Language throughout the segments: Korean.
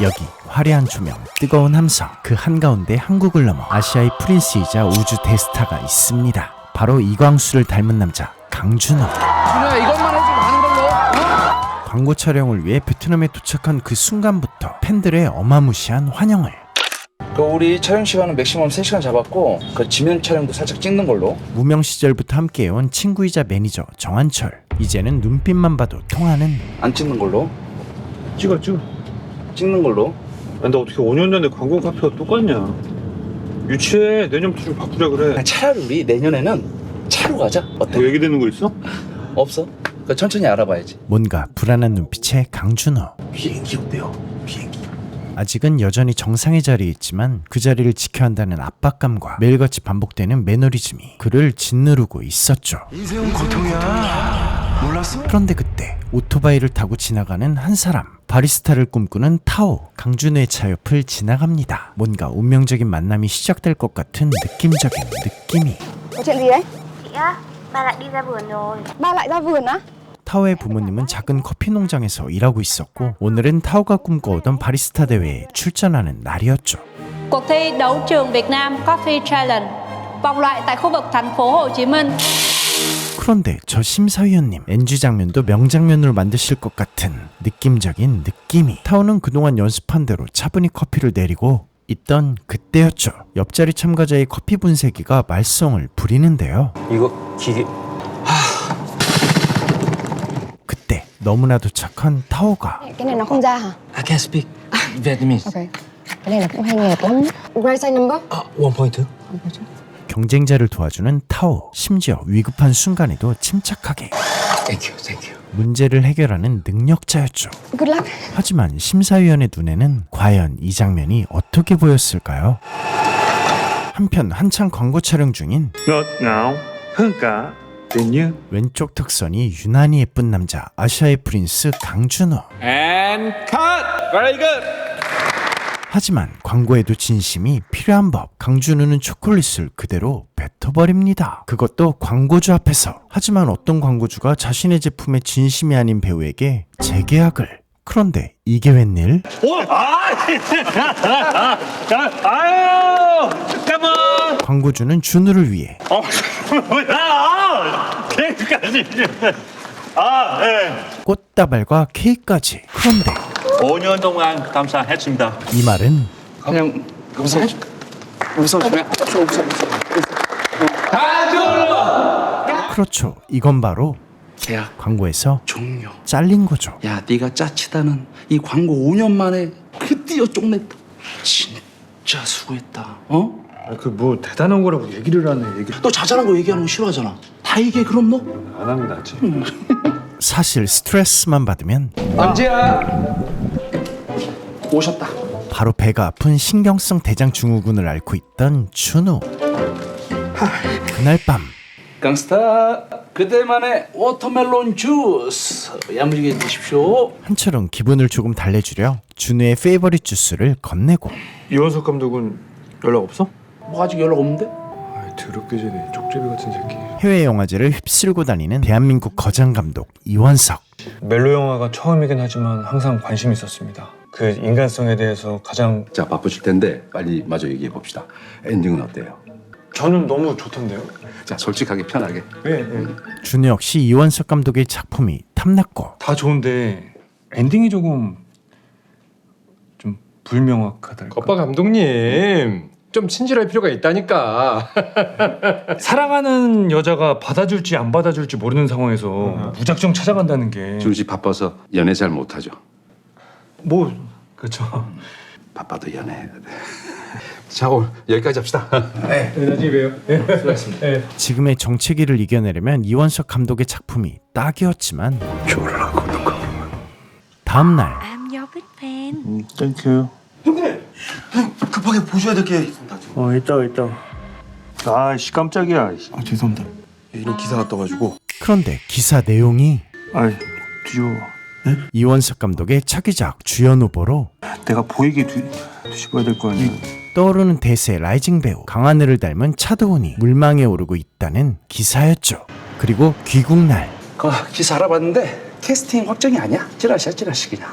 여기 화려한 조명, 뜨거운 함성, 그 한가운데 한국을 넘어 아시아의 프린스이자 우주 대스타가 있습니다. 바로 이광수를 닮은 남자 강준호. 준호야 이것만 해주면 하는 걸로 어? 광고 촬영을 위해 베트남에 도착한 그 순간부터 팬들의 어마무시한 환영을 그 우리 촬영 시간은 맥시멈 3시간 잡았고 그 지면 촬영도 살짝 찍는 걸로 무명 시절부터 함께해온 친구이자 매니저 정한철. 이제는 눈빛만 봐도 통하는 안 찍는 걸로 찍어 찍어 찍는 걸로 근데 어떻게 5년 전에 광고 카페가 똑같냐 유치해 내년부터 좀 바꾸자 그래 그냥 차라리 우리 내년에는 차로 가자 어때? 뭐 얘기되는 거 있어? 없어? 그 천천히 알아봐야지 뭔가 불안한 눈빛의 강준호. 비행기 어때요? 비행기 아직은 여전히 정상의 자리에 있지만 그 자리를 지켜야 한다는 압박감과 매일같이 반복되는 매너리즘이 그를 짓누르고 있었죠. 인생은 고통이야. 몰랐어? 그런데 그때 오토바이를 타고 지나가는 한 사람 바리스타를 꿈꾸는 타오 강준호의 차 옆을 지나갑니다. 뭔가 운명적인 만남이 시작될 것 같은 느낌적인 느낌이 Có chuyện gì đấy? Chị á, ba lại đi ra vườn rồi Ba lại ra vườn á? 타오의 부모님은 작은 커피 농장에서 일하고 있었고 오늘은 타오가 꿈꿔오던 바리스타 대회에 출전하는 날이었죠. Cuộc thi đấu trường Việt Nam Coffee Challenge vòng loại tại khu vực thành phố Hồ Chí Minh. 그런데 저 심사위원님 NG 장면도 명장면으로 만드실 것 같은 느낌적인 느낌이. 타오는 그동안 연습한 대로 차분히 커피를 내리고 있던 그때였죠. 옆자리 참가자의 커피 분쇄기가 말썽을 부리는데요. 이거 기계. 그때 너무나도 착한 타오가. Cái này nó không ra hả? I can speak Vietnamese. Ok Cái này là cũng hay nghẹt lắm Raise number 아, 원 포인트 경쟁자를 도와주는 타오 심지어 위급한 순간에도 침착하게 땡큐 땡큐 문제를 해결하는 능력자였죠 Good luck 하지만 심사위원의 눈에는 과연 이 장면이 어떻게 보였을까요? 한편 한창 광고 촬영 중인 Not now 그러니까 Then you 왼쪽 턱선이 유난히 예쁜 남자 아시아의 프린스 강준호 And cut. Very good. 하지만 광고에도 진심이 필요한 법. 강준호는 초콜릿을 그대로 뱉어버립니다. 그것도 광고주 앞에서. 하지만 어떤 광고주가 자신의 제품에 진심이 아닌 배우에게 재계약을. 그런데 이게 웬일? 아유! 잠깐만! 광고주는 준호를 위해. 뭐야! 개까지 아 예. 꽃다발과 케이크까지. 그런데 5년 동안 감사했습니다. 이 말은 그냥 웃어 웃어주면 웃어 웃어 그렇죠. 이건 바로 계약 광고에서 종료. 잘린 거죠. 야 네가 짜치다는 이 광고 5년 만에 드디어 쪽냈다. 진짜 수고했다. 어? 그 뭐 대단한 거라고 얘기를 하네 얘기 너 자잘한 거 얘기하는 거 싫어하잖아. 다 얘기해 그럼 너? 안 하는 게 낫지 사실 스트레스만 받으면 언제야? 오셨다. 바로 배가 아픈 신경성 대장 증후군을 앓고 있던 준호 그날 밤. 강스타 그대만의 워터멜론 주스 야무지게 드십시오. 한철은 기분을 조금 달래주려 준호의 페이버릿 주스를 건네고. 이원석 감독은 연락 없어? 뭐 아직 연락 없는데? 아 더럽게 전에 쪽제비 같은 새끼. 해외 영화제를 휩쓸고 다니는 대한민국 거장 감독 이원석. 멜로 영화가 처음이긴 하지만 항상 관심이 있었습니다 그 인간성에 대해서 가장 자 바쁘실 텐데 빨리 마저 얘기해 봅시다. 엔딩은 어때요? 저는 너무 좋던데요 자 솔직하게 편하게. 예, 예. 준호 역시 이원석 감독의 작품이 탐났고 다 좋은데 엔딩이 조금 좀 불명확하달까 오빠 감독님 좀 친절할 필요가 있다니까. 사랑하는 여자가 받아줄지 안 받아줄지 모르는 상황에서 무작정 찾아간다는 게준씨 바빠서 연애 잘 못하죠. 뭐 그렇죠. 바빠도 연애해야 돼. 자 오늘 여기까지 합시다. 나중에 봬요. 예. 지금의 정체기를 이겨내려면 이원석 감독의 작품이 딱이었지만 다음 날. I'm your big fan 음, 땡큐 급하게 보셔야 될 게 있습니다. 어 있다 있다. 아씨 깜짝이야. 아 죄송합니다. 이런 기사가 떠가지고. 그런데 기사 내용이 아이 뒤집어 이원석 감독의 차기작 주연 후보로 내가 보이게 뒤, 뒤집어야 될 거 아니야 떠오르는 대세 라이징 배우 강하늘을 닮은 차도훈이 물망에 오르고 있다는 기사였죠. 그리고 귀국 날 그 기사 알아봤는데 캐스팅 확정이 아니야 찌라시야 찌라시 그냥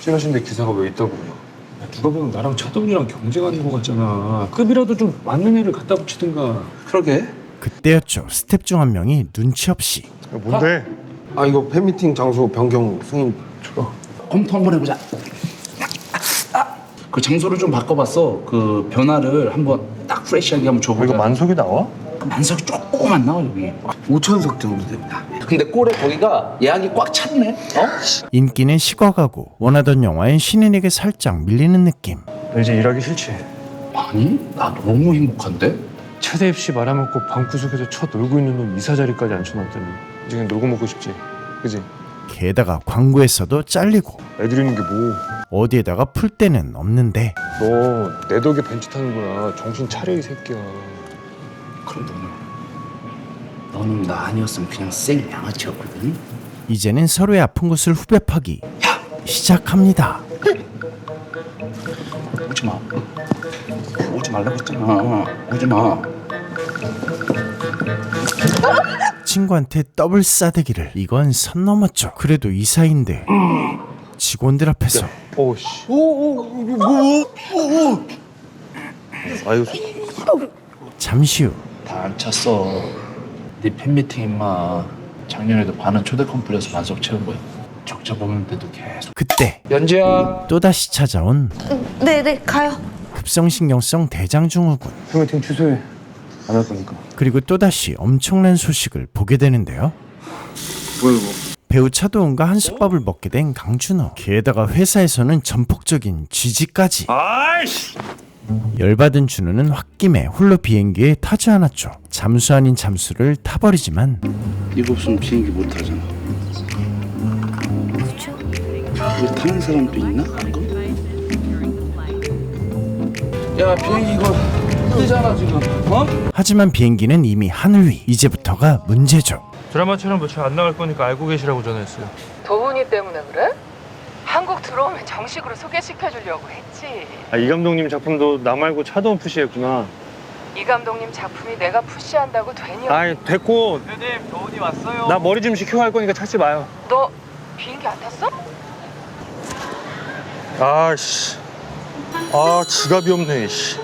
찔러신데 기사가 왜 있다고 야, 누가 보면 나랑 차도훈이랑 경쟁하는 거 같잖아. 급이라도 좀 맞는 애를 갖다 붙이든가. 그러게. 그때였죠. 스텝 중 한 명이 눈치 없이 뭔데? 아 이거 팬미팅 장소 변경 승인 줘라 검토 한번 해보자. 그 장소를 좀 바꿔봤어. 그 변화를 한번 딱 프레시하게 한번 줘보자. 이거 만석이 나와? 그 만석이 조금만 나와 여기. 5천석 정도 됩니다 근데 꼴에 거기가 예약이 꽉 찼네. 어? 인기는 식어가고 원하던 영화엔 신인에게 살짝 밀리는 느낌. 너 이제 일하기 싫지? 아니 나 너무 행복한데. 차대 입시 말아먹고 방구석에서 쳐 놀고 있는 놈 이사 자리까지 앉혀놨더니 이제 그냥 놀고 먹고 싶지. 그지? 게다가 광고에서도 잘리고 애들 있는 게 뭐? 어디에다가 풀 데는 없는데 너 내 덕에 벤츠 타는구나. 정신 차려 이 새끼야. 그럼 너는 너는 나 아니었으면 그냥 생 양아치였거든. 이제는 서로의 아픈 곳을 후벼 파기 시작합니다. 오지 마. 오지 말라고 했잖아. 오지 마. 친구한테 더블 싸대기를 이건 선 넘었죠. 그래도 이사인데 직원들 앞에서 오씨. 잠시 후 다안 찼어. 네 팬미팅 임마. 작년에도 반은 초대권 뿌려서 만석 채운 거야. 적자 보는데도 계속. 그때 연지야. 또다시 찾아온 네, 네, 가요. 급성신경성 대장증후군 팬미팅 취소해. 거니까. 그리고 또다시 엄청난 소식을 보게 되는데요. 뭐야 이거 배우 차도은과 한솥밥을 먹게 된 강준호. 게다가 회사에서는 전폭적인 지지까지. 아이씨. 열받은 준호는 홧김에 홀로 비행기에 타지 않았죠. 잠수 아닌 잠수를 타버리지만 이거 없으면 비행기 못 타잖아. 이거 타는 사람도 있나? 야 비행기 이거 뜨잖아 지금. 어? 하지만 비행기는 이미 하늘 위. 이제부터가 문제죠. 드라마처럼 며칠 안 나갈 거니까 알고 계시라고 전화했어요. 도훈이 때문에 그래? 한국 들어오면 정식으로 소개시켜 주려고 했지. 아, 이 감독님 작품도 나 말고 차도훈 푸시했구나. 이 감독님 작품이 내가 푸시한다고 되니? 아이 됐고. 대님 도훈이 왔어요. 나 머리 좀 식히고 할 거니까 찾지 마요. 너 비행기 안 탔어? 아씨. 아 지갑이 없네. 씨.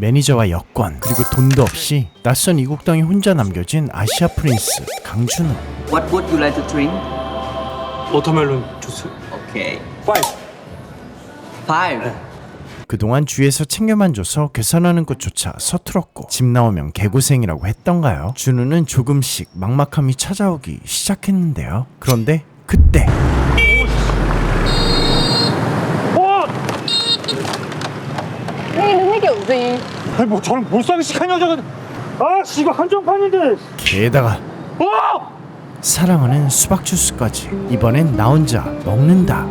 매니저와 여권 그리고 돈도 없이 낯선 이국 땅에 혼자 남겨진 아시아 프린스 강준호. What would you like to drink? 워터멜론 주스. Okay. Five. 그동안 주위에서 챙겨만 줘서 계산하는 것조차 서툴었고 집 나오면 개고생이라고 했던가요? 준우는 조금씩 막막함이 찾아오기 시작했는데요. 그런데 그때 아니 뭐 저런 몰상식한 여자가. 아씨 이거 한정판인데. 게다가 사랑하는 수박 주스까지 이번엔 나 혼자 먹는다.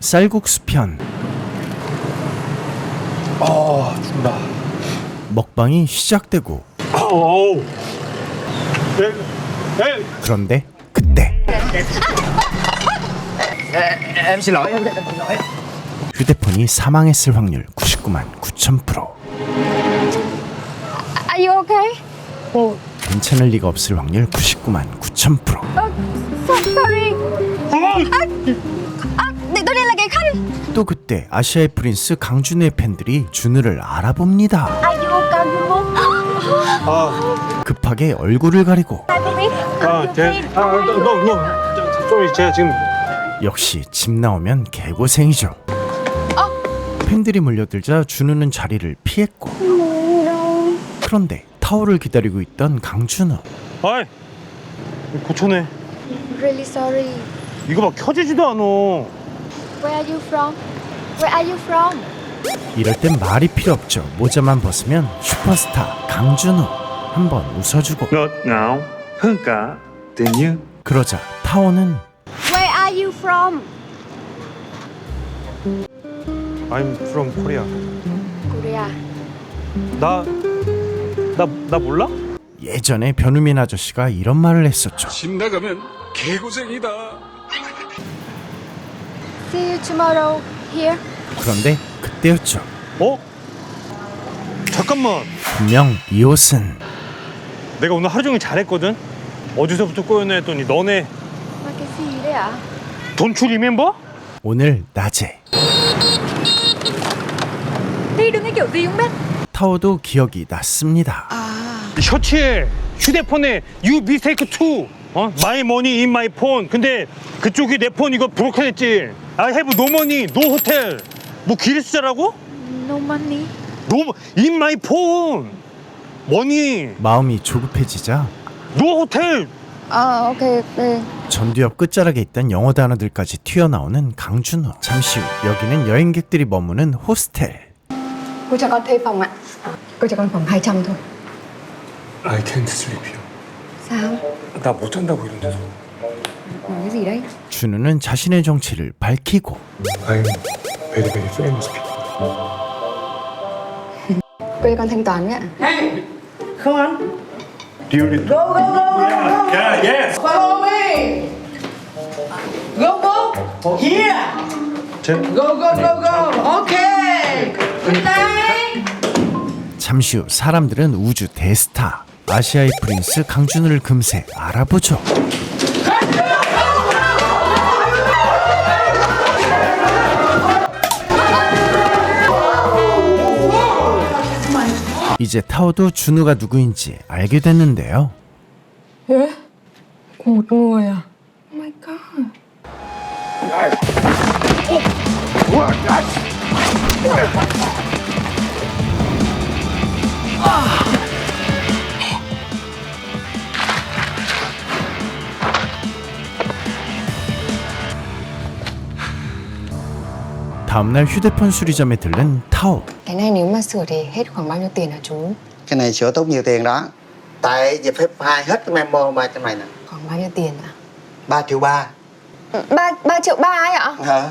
쌀국수 편. 아 죽는다. 먹방이 시작되고 어우. 에, 에. 그런데 그때 Em xin lỗi, em 휴대폰이 사망했을 확률 99만 9천 프로. Are you okay? 괜찮을 리가 없을 확률 99만 9천 프로. So sorry. Đi là cái khăn. 또 그때 아시아의 프린스 강준우의 팬들이 준우를 알아봅니다. Are you okay, Jungkook? 급하게 얼굴을 가리고 아, 제, 아, 너, 너, 너, 좀 제가 지금 역시 집 나오면 개고생이죠. 팬들이 몰려들자 준우는 자리를 피했고 그런데 타오를 기다리고 있던 강준우 아이 고쳐내. Really sorry. 이거 막 켜지지도 않아. Where are you from? Where are you from? 이럴 땐 말이 필요 없죠. 모자만 벗으면 슈퍼스타 강준우 한번 웃어주고 Not now. 그러니까 then you. 그러자 타오는 Where are you from? I'm from Korea. Korea. 나, 나, 나 몰라? 예전에 변우민 아저씨가 이런 말을 했었죠. 집 나가면 개고생이다 See you tomorrow here. 그런데 그때였죠. 어? 잠깐만. 분명 이 옷은 내가 오늘 하루 종일 잘했거든. 어디서부터 꼬였나 했더니 너네 đấy ạ? 돈출 리멤버? 오늘 낮에 Gì không biết 타오도 기억이 났습니다. 셔츠에 휴대폰에 You mistake 어? My money in my phone 근데 그쪽이 내 폰 이거 브로커냈지 I have no money, no hotel 뭐 기리스자라고? No money No in my phone money, 마음이 조급해지자 no hotel Ờ ok ok 전두엽 끝자락에 있던 영어 단어들까지 튀어나오는 강준호. 잠시 후 여기는 여행객들이 머무는 호스텔. Cô cho con thuê phòng ạ. Cô cho con phòng 200 thôi. I can't sleep here. Sao? 나못 잔다고 이런 데서. Nói cái gì đấy? 준우는 자신의 정체를 밝히고 I'm very very famous people. Cô cho con thanh toán nhá. 잠시 후 사람들은 우주 대스타 아시아의 프린스 강준우를 금세 알아보죠. 이제 타오도 준우가 누구인지 알게 됐는데요. Người à? Oh my god. 다음날 휴대폰 수리점에 들른 타오. Cái này nếu mà sửa thì hết khoảng bao nhiêu tiền hả chú? Cái này sửa tốt nhiều tiền đó. Tại giờ phép hai hết cái memo ba trong này nè. Khoảng bao nhiêu tiền ạ? 3 triệu ba. Ba ba triệu ba ấy ạ? Hả?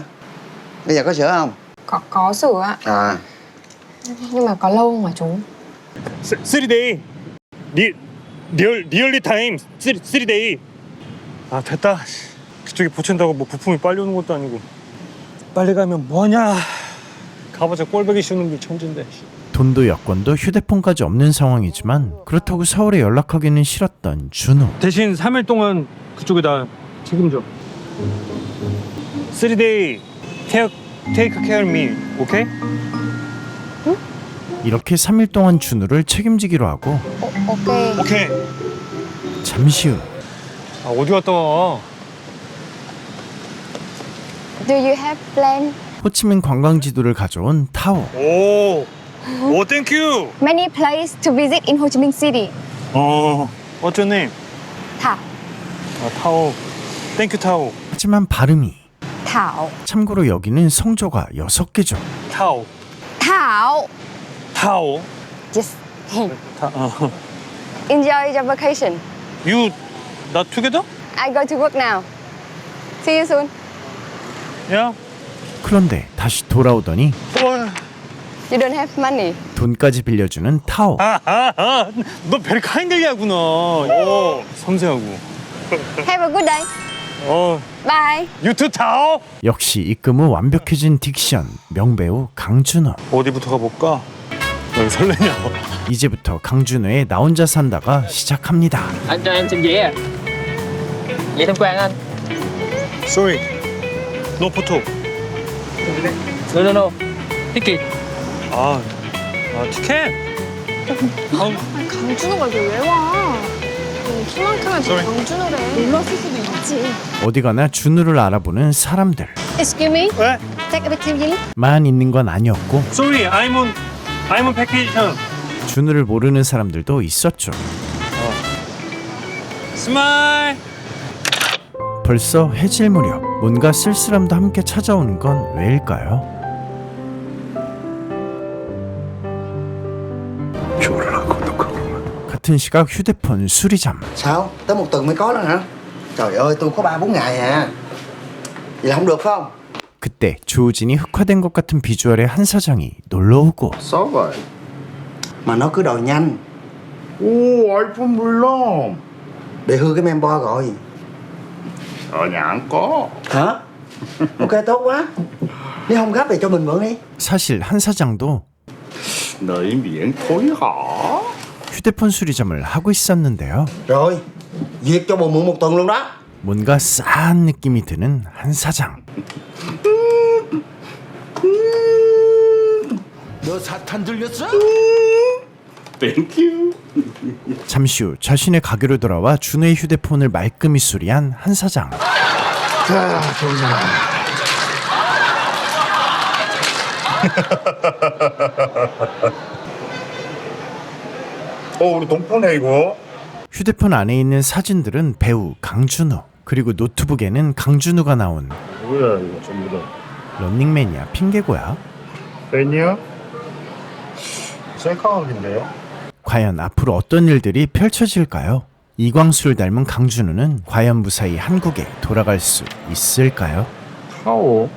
Bây giờ có sửa không? Có có sửa ạ. À. Nhưng mà có lâu không hả chú? 3day 리, 리얼, 리얼리 타임 3, 3day 아 됐다. 그쪽이 보챈다고 뭐 부품이 빨리 오는 것도 아니고. 빨리 가면 뭐하냐. 가봐자. 꼴보기 쉬운 놈들 천진데. 돈도 여권도 휴대폰까지 없는 상황이지만 그렇다고 서울에 연락하기는 싫었던 준우. 대신 3일 동안 그쪽에다 책임져. 3day take, take care of me 오케이? 이렇게 3일 동안 준우를 책임지기로 하고 O ok. 오케이 잠시 후 아 어디 갔다 와 Do you have plan? 호치민 관광 지도를 가져온 타오. 오, 오 땡큐 Many place to visit in Ho Chi Minh City. 어, what's your name? Thảo. 아 타오 땡큐 타오 하지만 발음이 Thảo. 참고로 여기는 성조가 6개죠. 타오 Thảo. 타오 Yes. 타, 어. Enjoy your vacation. You not together? I go to work now. See you soon. 야, 그런데 다시 돌아오더니 와, You don't have money. 돈까지 빌려주는 타오. 아, 아, 아, 너 베리 카인들리하구나. 어, 섬세하고. Have a good day. 어, Bye. 유투 타오. 역시 입금 후 완벽해진 딕션 명배우 강준호. 어디부터 가볼까? 너 설레냐? 이제부터 강준호의 나 혼자 산다가 시작합니다. Anh cho em xin giấy à? Giấy tham quan anh. Sorry, no photo. No no no. Ticket. 아, 아 티켓. 강준호가 여기 왜 와? 키만큼은 더 강준호래 놀랐을 수도 있지 어디 가나 준우를 알아보는 사람들. Excuse me, 왜? take a picture. 만 있는 건 아니었고 Sorry, I'm on, I'm on vacation. 준우를 모르는 사람들도 있었죠. 스마일. 벌써 해질 무렵 뭔가 쓸쓸함도 함께 찾아오는 건 왜일까요? 같은 시각 휴대폰 수리점. Sao? Tới một tuần mới có nữa hả? Trời ơi, tôi có 3 4 ngày à. Vậy là không được phải không? 그때 조우진이 흑화된 것 같은 비주얼의 한 사장이 놀러 오고 Số rồi. Mà nó cứ đòi nhanh Ồ, iPhone 15. để hư cái member rồi. Ở nhà không có. Hả? Ok tốt quá. Nếu không gấp thì cho mình mượn đi. 사실 한 사장도 miệng thối họ. 휴대폰 수리점을 하고 있었는데요. 야, 뭔가 싸한 느낌이 드는 한 사장. 너 사탄 들렸어? 땡큐. 잠시 후 자신의 가게로 돌아와 준우의 휴대폰을 말끔히 수리한 한 사장. 자, 정상아. 어 우리 동포네 이거 휴대폰 안에 있는 사진들은 배우 강준호 그리고 노트북에는 강준호가 나온 뭐야 이거 전부 다 런닝맨이야 핑계고야. 팬이야? 셀카각인데요? 과연 앞으로 어떤 일들이 펼쳐질까요? 이광수를 닮은 강준호는 과연 무사히 한국에 돌아갈 수 있을까요? 타오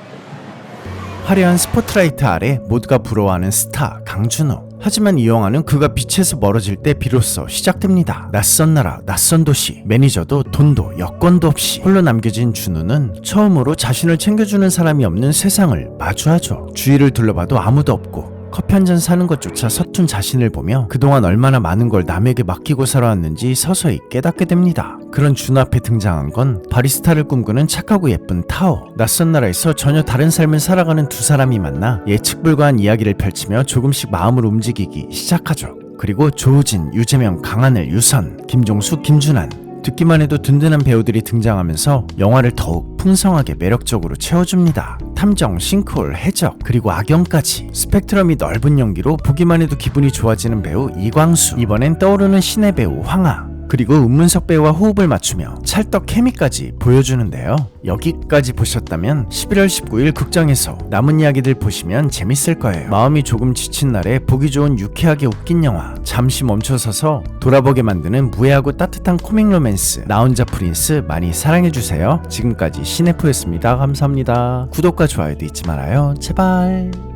화려한 스포트라이트 아래 모두가 부러워하는 스타 강준호. 하지만 이 영화는 그가 빛에서 멀어질 때 비로소 시작됩니다. 낯선 나라, 낯선 도시, 매니저도 돈도 여권도 없이 홀로 남겨진 준호는 처음으로 자신을 챙겨주는 사람이 없는 세상을 마주하죠. 주위를 둘러봐도 아무도 없고 커피 한 잔 사는 것조차 서툰 자신을 보며 그동안 얼마나 많은 걸 남에게 맡기고 살아왔는지 서서히 깨닫게 됩니다. 그런 준 앞에 등장한 건 바리스타를 꿈꾸는 착하고 예쁜 타오. 낯선 나라에서 전혀 다른 삶을 살아가는 두 사람이 만나 예측 불가한 이야기를 펼치며 조금씩 마음을 움직이기 시작하죠. 그리고 조우진, 유재명, 강하늘, 유선, 김종수, 김준환 듣기만 해도 든든한 배우들이 등장하면서 영화를 더욱 풍성하게 매력적으로 채워줍니다. 탐정, 싱크홀, 해적, 그리고 악영까지 스펙트럼이 넓은 연기로 보기만 해도 기분이 좋아지는 배우 이광수 이번엔 떠오르는 신의 배우 황하 그리고 은문석 배우와 호흡을 맞추며 찰떡 케미까지 보여주는데요. 여기까지 보셨다면 11월 19일 극장에서 남은 이야기들 보시면 재밌을 거예요. 마음이 조금 지친 날에 보기 좋은 유쾌하게 웃긴 영화 잠시 멈춰서서 돌아보게 만드는 무해하고 따뜻한 코믹 로맨스 나 혼자 프린스 많이 사랑해주세요. 지금까지 시네프였습니다. 감사합니다. 구독과 좋아요도 잊지 말아요. 제발.